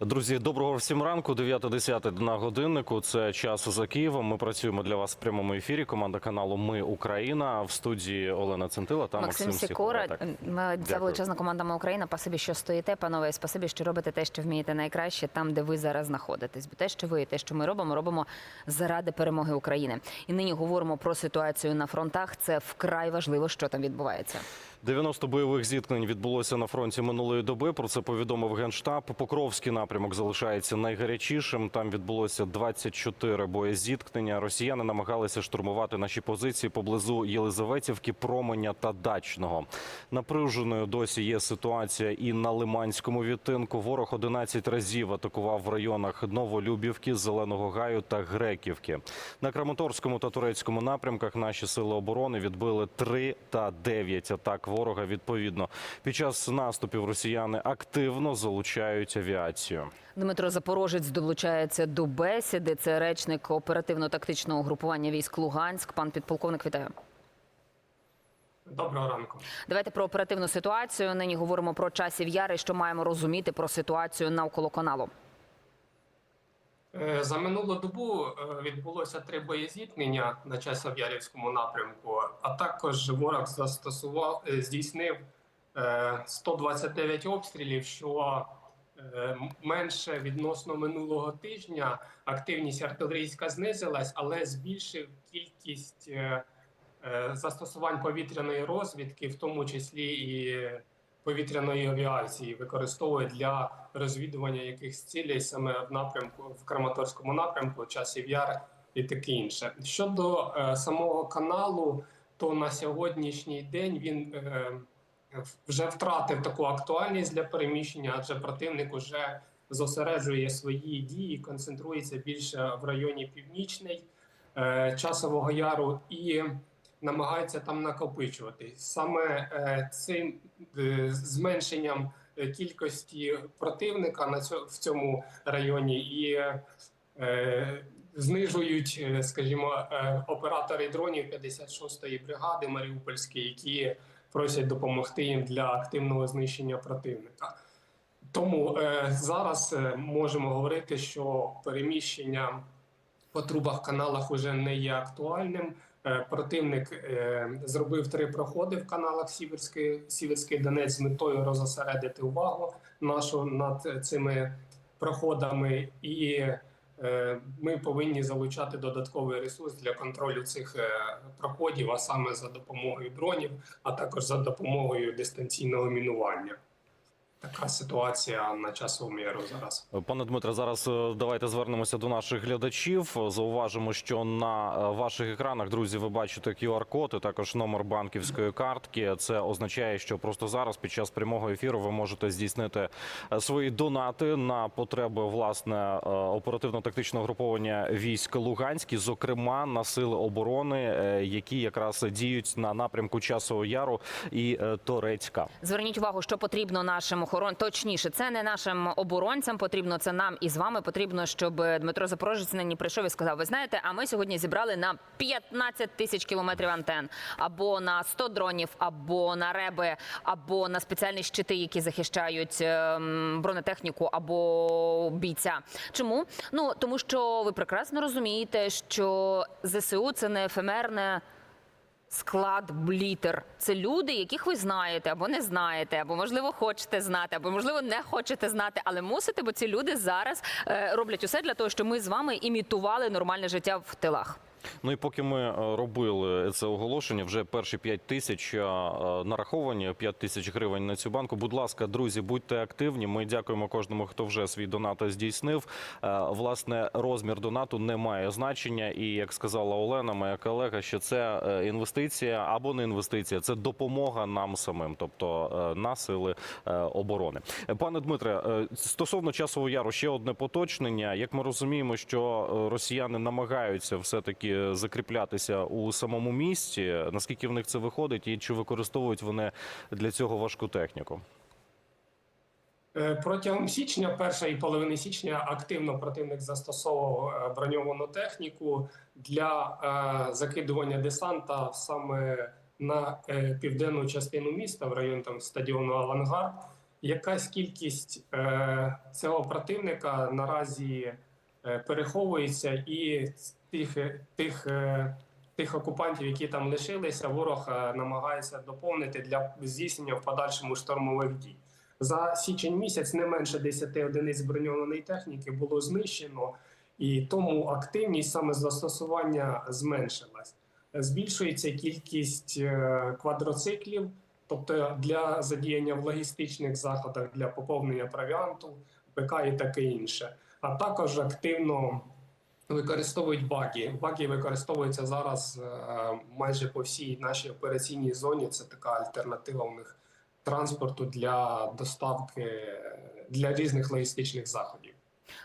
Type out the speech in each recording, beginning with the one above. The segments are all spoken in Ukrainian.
Друзі, доброго всім ранку. 9.10 на годиннику. Це час за Києвом. Ми працюємо для вас в прямому ефірі. Команда каналу Ми Україна в студії Олена Центила та Максим, Максим Сікора. Ця величезна команда «Ми Україна. Спасибі, що стоїте, панове. і Спасибі, що робите те, що вмієте найкраще, там, де ви зараз знаходитесь. Бо те, що ви, і те, що ми робимо, робимо заради перемоги України. І нині говоримо про ситуацію на фронтах. Це вкрай важливо, що там відбувається. 90 бойових зіткнень відбулося на фронті минулої доби. Про це повідомив генштаб. Покровський напрямок залишається найгарячішим. Там відбулося 24 боєзіткнення. Росіяни намагалися штурмувати наші позиції поблизу Єлизаветівки, Променя та Дачного. Напруженою досі є ситуація і на Лиманському відтинку. Ворог 11 разів атакував в районах Новолюбівки, Зеленого Гаю та Греківки. На Краматорському та Турецькому напрямках наші сили оборони відбили 3 та 9 атак ворога. Відповідно, під час наступів росіяни активно залучають авіацію. Дмитро Запорожець долучається до бесіди. Це речник оперативно-тактичного групування військ Луганськ. Пан підполковник, вітаю. Доброго ранку. Давайте про оперативну ситуацію. Нині говоримо про часів яри. Що маємо розуміти про ситуацію навколо каналу? Е, За минулу добу е, відбулося три боєзіткнення на Часов'ярівському напрямку, а також ворог застосував е, здійснив е, 129 обстрілів, що менше відносно минулого тижня. Активність артилерійська знизилась, але збільшив кількість застосувань повітряної розвідки, в тому числі і повітряної авіації, використовує для розвідування якихось цілей саме в напрямку в Краматорському напрямку, часів яр і таке інше. Щодо е, самого каналу, то на сьогоднішній день він е, вже втратив таку актуальність для переміщення, адже противник уже зосереджує свої дії, концентрується більше в районі північний е, часового яру і намагається там накопичувати. Саме е, цим е, зменшенням е, кількості противника на цьо- в цьому районі і знижують, скажімо, оператори дронів 56-ї бригади Маріупольської, які просять допомогти їм для активного знищення противника. Тому е, зараз можемо говорити, що переміщення по трубах каналах вже не є актуальним. Е, Противник е, зробив три проходи в каналах Сіверський, Сіверський Донець з метою розосередити увагу нашу над цими проходами, і е, ми повинні залучати додатковий ресурс для контролю цих проходів, а саме за допомогою дронів, а також за допомогою дистанційного мінування. Така ситуація на часовому міру зараз. Пане Дмитре, зараз е, давайте звернемося до наших глядачів. Зауважимо, що на е, ваших екранах, друзі, ви бачите QR-код і також номер банківської картки. Це означає, що просто зараз, під час прямого ефіру, ви можете здійснити е, свої донати на потреби власне оперативно-тактичного груповання військ Луганські, зокрема на сили оборони, які якраз діють на напрямку Часового Яру і Торецька. Зверніть увагу, що потрібно нашим охорон. Точніше, це не нашим оборонцям потрібно, це нам і з вами потрібно, щоб Дмитро Запорожець нині прийшов і сказав: Ви знаєте, а ми сьогодні зібрали на 15 тисяч кілометрів антен, або на 100 дронів, або на реби, або на спеціальні щити, які захищають ем, бронетехніку або бійця. Чому? Ну тому що ви прекрасно розумієте, що ЗСУ це не ефемерне склад блітер. Це люди, яких ви знаєте або не знаєте, або можливо хочете знати, або можливо не хочете знати, але мусите, бо ці люди зараз е, роблять усе для того, щоб ми з вами імітували нормальне життя в тилах. Ну і поки ми е, робили це оголошення, вже перші 5 тисяч е, нараховані, 5 тисяч гривень на цю банку. Будь ласка, друзі, будьте активні. Ми дякуємо кожному, хто вже свій донат здійснив. Е, Власне, розмір донату не має значення. І як сказала Олена, моя колега, що це інвестиція або не інвестиція, це допомога нам самим, тобто на сили оборони. Пане Дмитре, стосовно часового яру, ще одне поточнення. Як ми розуміємо, що росіяни намагаються все таки закріплятися у самому місті. Наскільки в них це виходить, і чи використовують вони для цього важку техніку? Е, Протягом січня, першої половини січня, активно противник застосовував е, броньовану техніку для е, закидування десанта саме на південну частину міста, в район там стадіону Авангард. якась кількість цього противника наразі переховується, і тих, тих, е, тих окупантів, які там лишилися, ворог е, намагається доповнити для здійснення в подальшому штурмових дій. За січень місяць не менше 10 одиниць броньованої техніки було знищено, і тому активність саме застосування зменшилась. Збільшується кількість е, квадроциклів, тобто для задіяння в логістичних заходах для поповнення провіанту, ПК і таке інше. А також активно використовують баги. Баги використовуються зараз е, майже по всій нашій операційній зоні. Це така альтернатива у них транспорту для доставки е, для різних логістичних заходів.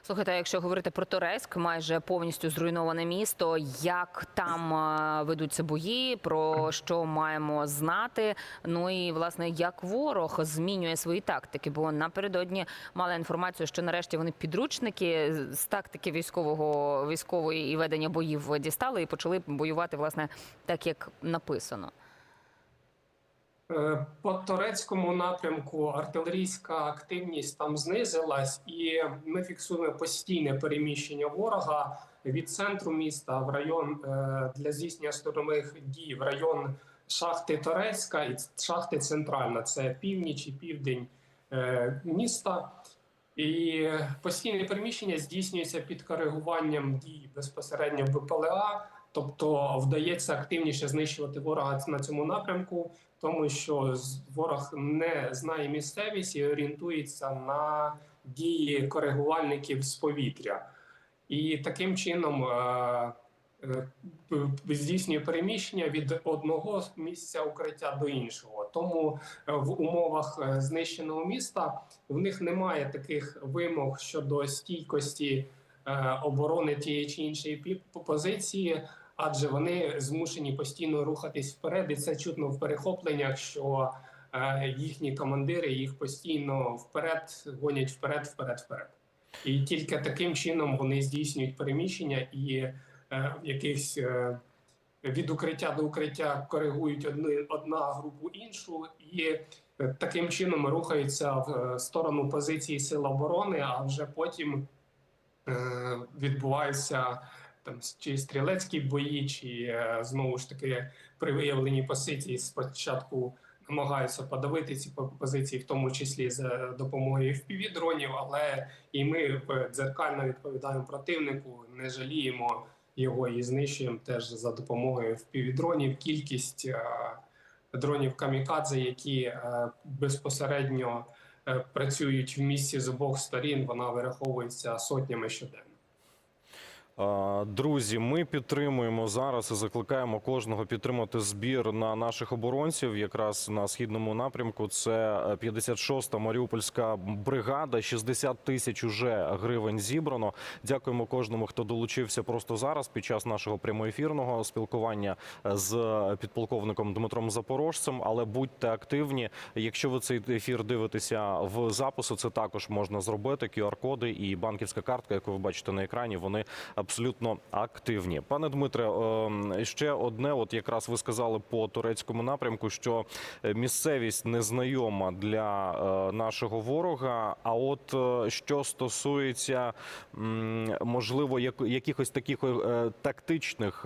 Слухайте, якщо говорити про Торецьк, майже повністю зруйноване місто. Як там ведуться бої? Про що маємо знати? Ну і власне як ворог змінює свої тактики? Бо напередодні мала інформацію, що нарешті вони підручники з тактики військового військової і ведення боїв дістали і почали воювати власне так, як написано. Е, По турецькому напрямку артилерійська активність там знизилась, і ми фіксуємо постійне переміщення ворога від центру міста в район е, для здійснення штурмових дій в район шахти Торецька і шахти Центральна. Це північ і південь е, міста. І постійне переміщення здійснюється під коригуванням дій безпосередньо БПЛА, тобто вдається активніше знищувати ворога на цьому напрямку, тому що ворог не знає місцевість і орієнтується на дії коригувальників з повітря. І таким чином е, е, здійснює переміщення від одного місця укриття до іншого. Тому е, в умовах знищеного міста в них немає таких вимог щодо стійкості оборони тієї чи іншої позиції, адже вони змушені постійно рухатись вперед, і це чутно в перехопленнях, що е, їхні командири їх постійно вперед гонять вперед, вперед, вперед. І тільки таким чином вони здійснюють переміщення і е, якихось е, від укриття до укриття коригують одни, одна групу іншу, і е, таким чином рухаються в сторону позиції сил оборони, а вже потім е, відбуваються там чи стрілецькі бої, чи е, знову ж таки при виявленні позиції спочатку намагаються подавити ці позиції, в тому числі за допомогою FPV-дронів, але і ми дзеркально відповідаємо противнику, не жаліємо його і знищуємо теж за допомогою FPV-дронів. Кількість е, дронів камікадзе, які е, безпосередньо працюють в місці з обох сторін, вона вираховується сотнями щоденно. А, Друзі, ми підтримуємо зараз і закликаємо кожного підтримати збір на наших оборонців. Якраз на східному напрямку. Це 56-та Маріупольська бригада. 60 тисяч уже гривень зібрано. Дякуємо кожному, хто долучився просто зараз під час нашого прямоефірного спілкування з підполковником Дмитром Запорожцем. Але будьте активні. Якщо ви цей ефір дивитеся в запису, це також можна зробити. QR-коди і банківська картка, яку ви бачите на екрані, вони абсолютно активні. Пане Дмитре, е, ще одне, от якраз ви сказали по турецькому напрямку, що місцевість незнайома для е, нашого ворога. А от е, що стосується можливо як- якихось таких е, тактичних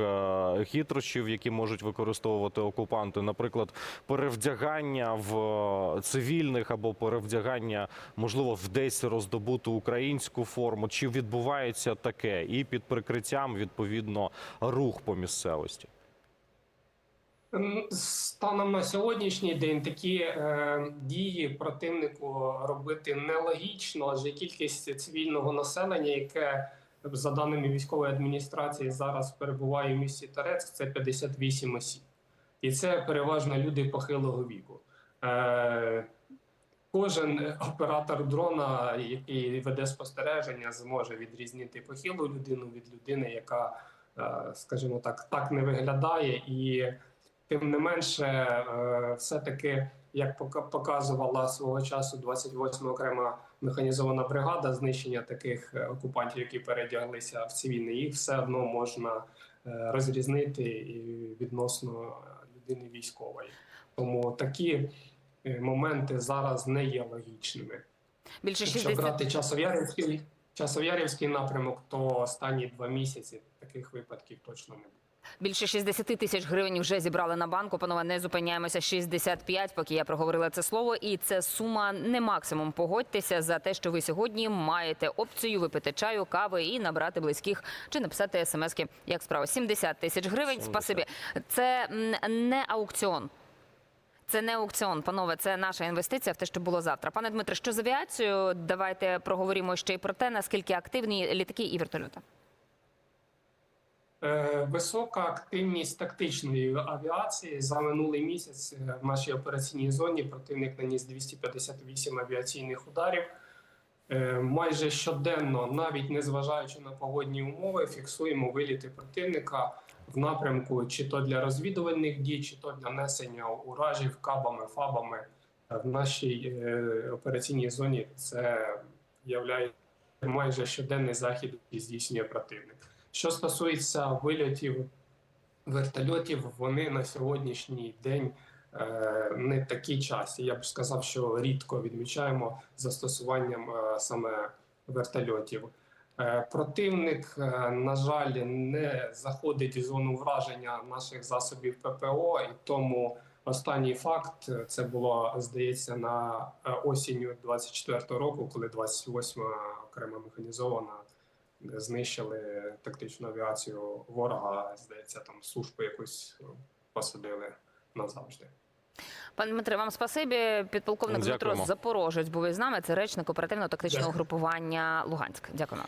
хитрощів, які можуть використовувати окупанти, наприклад, перевдягання в цивільних або перевдягання, можливо, в десь роздобуту українську форму, чи відбувається таке, і під прикриттям відповідно рух по місцевості. Станом на сьогоднішній день такі е, дії противнику робити нелогічно, адже кількість цивільного населення, яке за даними військової адміністрації зараз перебуває в місті Торецьк, це 58 осіб, і це переважно люди похилого віку. Е, Кожен оператор дрона, який веде спостереження, зможе відрізнити похилу людину від людини, яка, е, скажімо так, так не виглядає, і тим не менше, е, все-таки, як пока- показувала свого часу 28 окрема механізована бригада знищення таких е, окупантів, які передяглися в цивільне, їх все одно можна розрізнити відносно людини військової. Тому такі моменти зараз не є логічними. Більше Якщо брати часов'ярівський, часов'ярівський напрямок, то останні два місяці таких випадків точно не було. Більше 60 тисяч гривень вже зібрали на банку. Панове, не зупиняємося. 65, поки я проговорила це слово. І це сума не максимум. Погодьтеся за те, що ви сьогодні маєте опцію випити чаю, кави і набрати близьких чи написати смски. Як справа? 70 тисяч гривень. 70. Спасибі. Це не аукціон. Це не аукціон, панове. Це наша інвестиція в те, що було завтра. Пане Дмитре, що з авіацією? Давайте проговоримо ще й про те, наскільки активні літаки і вертольоти. Е, Висока активність тактичної авіації за минулий місяць е, в нашій операційній зоні противник наніс 258 авіаційних ударів. Е, Майже щоденно, навіть незважаючи на погодні умови, фіксуємо виліти противника в напрямку чи то для розвідувальних дій, чи то для несення уражів кабами, фабами. В нашій е, операційній зоні це являє майже щоденний захід, який здійснює противник. Що стосується вильотів вертольотів, вони на сьогоднішній день е, не такі часті. Я б сказав, що рідко відмічаємо застосуванням е, саме вертольотів. Е, Противник, е, на жаль, не заходить в зону враження наших засобів ППО, і тому останній факт е, це було здається на осінню 24 року, коли 28 окрема механізована знищили тактичну авіацію ворога. Здається, там службу якусь посадили назавжди. Пане Дмитре, вам спасибі. Підполковник Дмитро. Запорожець був із нами. Це речник оперативно-тактичного групування Луганськ. Дякую.